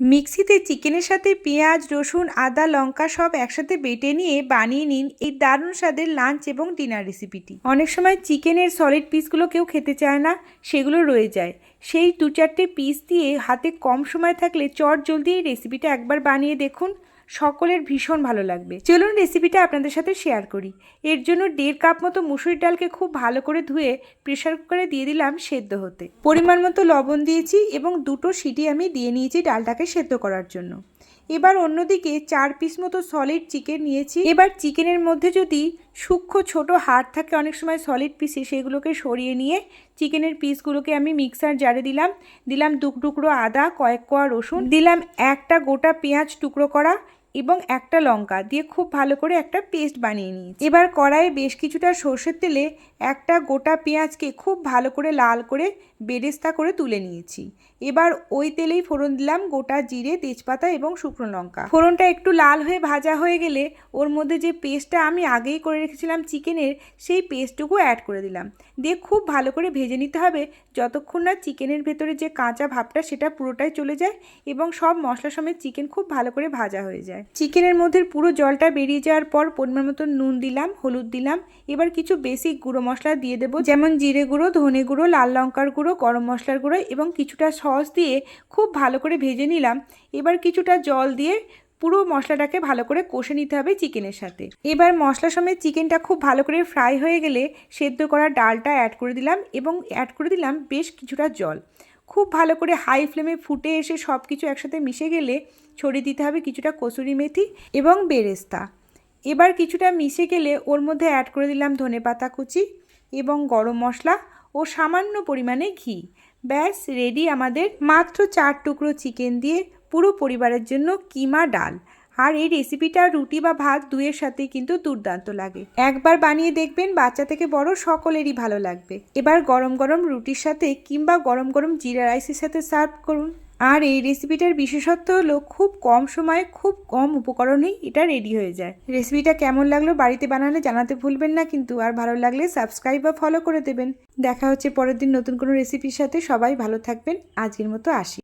মিক্সিতে চিকেনের সাথে পেঁয়াজ, রসুন, আদা, লঙ্কা সব একসাথে বেটে নিয়ে বানিয়ে নিন এই দারুণ স্বাদের লাঞ্চ এবং ডিনার রেসিপিটি। অনেক সময় চিকেনের সলিড পিসগুলো কেউ খেতে চায় না, সেগুলো রয়ে যায়। সেই দু চারটে পিস দিয়ে হাতে কম সময় থাকলে চট জলদি এই রেসিপিটা একবার বানিয়ে দেখুন। সকলের ভীষণ ভালো লাগবে। চলুন রেসিপিটা আপনাদের সাথে শেয়ার করি। এর জন্য দেড় কাপ মতো মুসুরির ডালকে খুব ভালো করে ধুয়ে প্রেশার কুকারে দিয়ে দিলাম সেদ্ধ হতে। পরিমাণ মতো লবণ দিয়েছি এবং দুটো সিটি আমি দিয়ে নিয়েছি ডালটাকে সেদ্ধ করার জন্য। এবার অন্যদিকে চার পিস মতো সলিড চিকেন নিয়েছি। এবার চিকেনের মধ্যে যদি সূক্ষ্ম ছোট হাড় থাকে, অনেক সময় সলিড পিসে সেগুলোকে সরিয়ে নিয়ে চিকেনের পিসগুলোকে আমি মিক্সার জারে দিলাম। দিলাম দু টুকরো আদা, কয়েক কোয়া রসুন। দিলাম একটা গোটা পেঁয়াজ টুকরো করা। এবং একটা লঙ্কা দিয়ে খুব ভালো করে একটা পেস্ট বানিয়ে নিয়েছি। এবার কড়াইয়ে বেশ কিছুটা সর্ষের তেলে একটা গোটা পেঁয়াজকে খুব ভালো করে লাল করে বেরেস্তা করে তুলে নিয়েছি। এবার ওই তেলেই ফোড়ন দিলাম গোটা জিরে, তেজপাতা এবং শুকনো লঙ্কা। ফোড়নটা একটু লাল হয়ে ভাজা হয়ে গেলে ওর মধ্যে যে পেস্টটা আমি আগেই করে রেখেছিলাম চিকেনের, সেই পেস্টটুকু অ্যাড করে দিলাম। দিয়ে খুব ভালো করে ভেজে নিতে হবে যতক্ষণ না চিকেনের ভেতরে যে কাঁচা ভাবটা সেটা পুরোটাই চলে যায় এবং সব মশলা সমেত চিকেন খুব ভালো করে ভাজা হয়ে যায়। চিকেনের মধ্যে পুরো জলটা বেরিয়ে যাওয়ার পর পরিমাণ মতো নুন দিলাম, হলুদ দিলাম। এবার কিছু বেসিক গুঁড়ো মশলা দিয়ে দেবো, যেমন জিরে গুঁড়ো, ধনে গুঁড়ো, লাল লঙ্কার গুঁড়ো, গরম মশলার গুঁড়ো এবং কিছুটা সস দিয়ে খুব ভালো করে ভেজে নিলাম। এবার কিছুটা জল দিয়ে পুরো মশলাটাকে ভালো করে কষে নিতে হবে চিকেনের সাথে। এবার মশলা সমেত চিকেনটা খুব ভালো করে ফ্রাই হয়ে গেলে সেদ্ধ করা ডালটা অ্যাড করে দিলাম এবং অ্যাড করে দিলাম বেশ কিছুটা জল। খুব ভালো করে হাই ফ্লেমে ফুটে এসে সব কিছু একসাথে মিশে গেলে ছড়িয়ে দিতে হবে কিছুটা কসুরি মেথি এবং বেরেস্তা। এবার কিছুটা মিশে গেলে ওর মধ্যে অ্যাড করে দিলাম ধনে পাতা কুচি এবং গরম মশলা ও সামান্য পরিমাণে ঘি। ব্যাস রেডি আমাদের মাত্র চার টুকরো চিকেন দিয়ে পুরো পরিবারের জন্য কিমা ডাল। আর এই রেসিপিটা রুটি বা ভাত দুয়ের সাথে কিন্তু দুর্দান্ত লাগে। একবার বানিয়ে দেখবেন বাচ্চা থেকে বড় সকলেরই ভালো লাগবে। এবার গরম গরম রুটির সাথে কিংবা গরম গরম জিরা রাইসের সাথে সার্ভ করুন। আর এই রেসিপিটার বিশেষত্ব হলো খুব কম সময়ে খুব কম উপকরণেই এটা রেডি হয়ে যায়। রেসিপিটা কেমন লাগল বাড়িতে বানালে জানাতে ভুলবেন না কিন্তু আর ভালো লাগলে সাবস্ক্রাইব বা ফলো করে দেবেন। দেখা হচ্ছে পরের দিন নতুন কোনো রেসিপির সাথে। সবাই ভালো থাকবেন। আজকের মতো আসি।